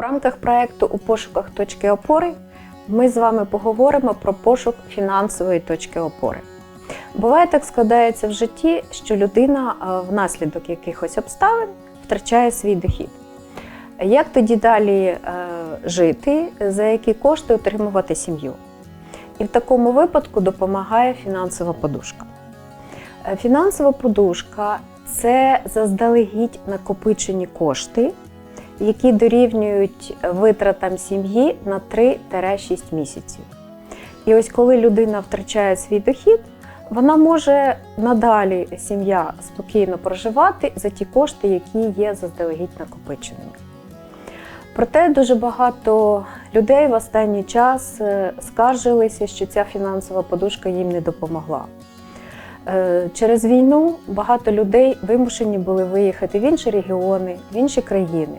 У рамках проекту у пошуках точки опори ми з вами поговоримо про пошук фінансової точки опори. Буває так складається в житті, що людина е, внаслідок якихось обставин втрачає свій дохід. Як тоді далі е, жити, за які кошти утримувати сім'ю? І в такому випадку допомагає фінансова подушка. Е, Фінансова подушка це заздалегідь накопичені кошти, які дорівнюють витратам сім'ї на 3-6 місяців. І ось коли людина втрачає свій дохід, вона може надалі сім'я спокійно проживати за ті кошти, які є заздалегідь накопиченими. Проте дуже багато людей в останній час е, скаржилися, що ця фінансова подушка їм не допомогла. Е, Через війну багато людей вимушені були виїхати в інші регіони, в інші країни.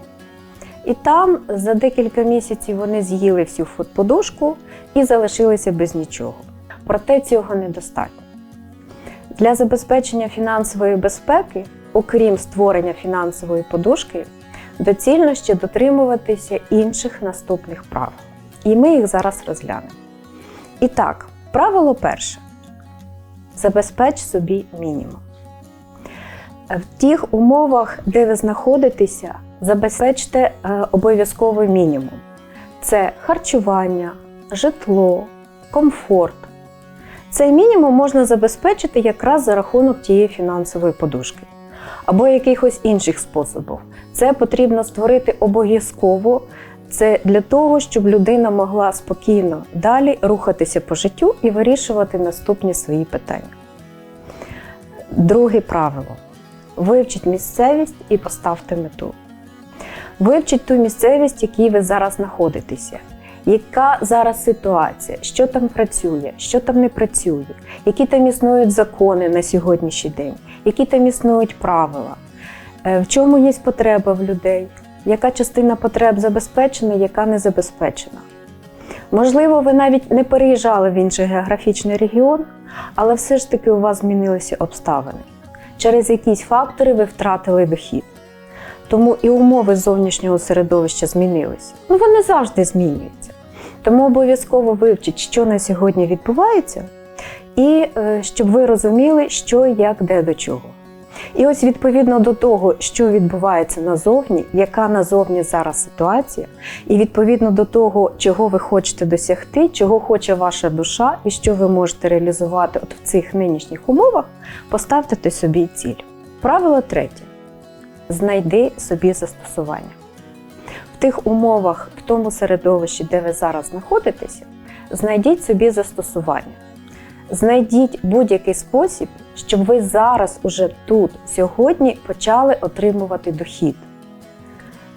І там за декілька місяців вони з'їли всю подушку і залишилися без нічого. Проте цього недостатньо. Для забезпечення фінансової безпеки, окрім створення фінансової подушки, доцільно ще дотримуватися інших наступних правил. І ми їх зараз розглянемо. І так, правило перше: забезпеч собі мінімум. В тих умовах, де ви знаходитеся, забезпечте е, обов'язковий мінімум: це харчування, житло, комфорт. Цей мінімум можна забезпечити якраз за рахунок тієї фінансової подушки або якихось інших способів. Це потрібно створити обов'язково. Це для того, щоб людина могла спокійно далі рухатися по життю і вирішувати наступні свої питання. Друге правило: вивчіть місцевість і поставте мету. Вивчіть ту місцевість, в якій ви зараз знаходитеся. Яка зараз ситуація, що там працює, що там не працює, які там існують закони на сьогоднішній день, які там існують правила, Е, в чому є потреба в людей, яка частина потреб забезпечена, яка не забезпечена. Можливо, ви навіть не переїжджали в інший географічний регіон, але все ж таки у вас змінилися обставини. Через якісь фактори ви втратили дохід. Тому і умови зовнішнього середовища змінилися. Ну, вони завжди змінюються. Тому обов'язково вивчіть, що на сьогодні відбувається, і е, щоб ви розуміли, що, як, де до чого. І ось відповідно до того, що відбувається назовні, яка назовні зараз ситуація, і відповідно до того, чого ви хочете досягти, чого хоче ваша душа, і що ви можете реалізувати от в цих нинішніх умовах, поставте собі ціль. Правило третє: знайди собі застосування. В тих умовах, в тому середовищі, де ви зараз знаходитеся, знайдіть собі застосування. Знайдіть будь-який спосіб, щоб ви зараз, уже тут, сьогодні, почали отримувати дохід.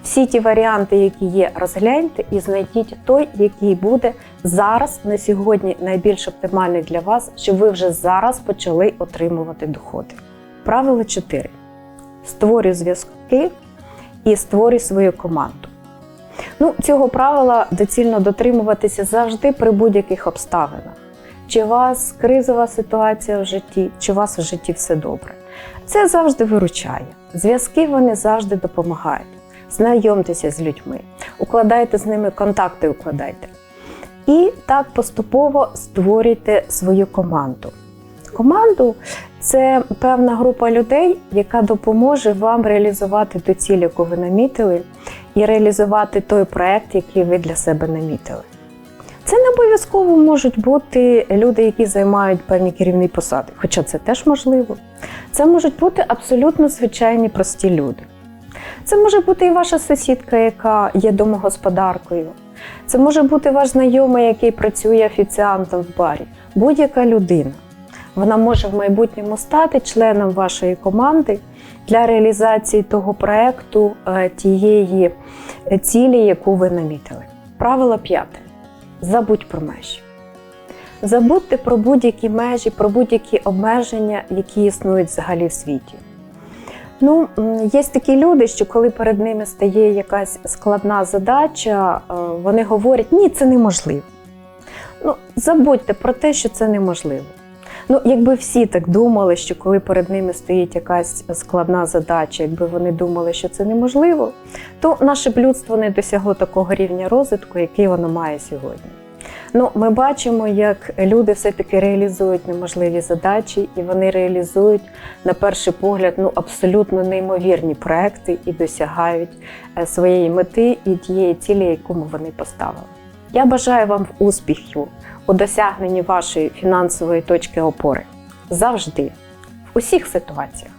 Всі ті варіанти, які є, розгляньте і знайдіть той, який буде зараз на сьогодні найбільш оптимальний для вас, щоб ви вже зараз почали отримувати доходи. Правило 4. Створюй зв'язки і створюй свою команду. Ну, цього правила доцільно дотримуватися завжди при будь-яких обставинах. Чи у вас кризова ситуація в житті, чи у вас в житті все добре. Це завжди виручає. Зв'язки вони завжди допомагають. Знайомтеся з людьми, укладайте з ними контакти, укладайте. І так поступово створюйте свою команду. Команду це певна група людей, яка допоможе вам реалізувати ту ціль, яку ви намітили, і реалізувати той проект, який ви для себе намітили. Це не обов'язково можуть бути люди, які займають певні керівні посади, хоча це теж можливо. Це можуть бути абсолютно звичайні прості люди. Це може бути і ваша сусідка, яка є домогосподаркою. Це може бути ваш знайомий, який працює офіціантом в барі. Будь-яка людина. Вона може в майбутньому стати членом вашої команди для реалізації того проекту, е, тієї цілі, яку ви намітили. Правило п'яте. Забудь про межі. Забудьте про будь-які межі, про будь-які обмеження, які існують взагалі в світі. Ну, є такі люди, що коли перед ними стає якась складна задача, е, вони говорять, ні, це неможливо. Ну, забудьте про те, що це неможливо. Ну, якби всі так думали, що коли перед ними стоїть якась складна задача, якби вони думали, що це неможливо, то наше б людство не досягло такого рівня розвитку, який воно має сьогодні. Ну, ми бачимо, як люди все-таки реалізують неможливі задачі, і вони реалізують на перший погляд ну абсолютно неймовірні проекти і досягають е, своєї мети і тієї цілі, яку вони поставили. Я бажаю вам успіхів у досягненні вашої фінансової точки опори завжди, в усіх ситуаціях.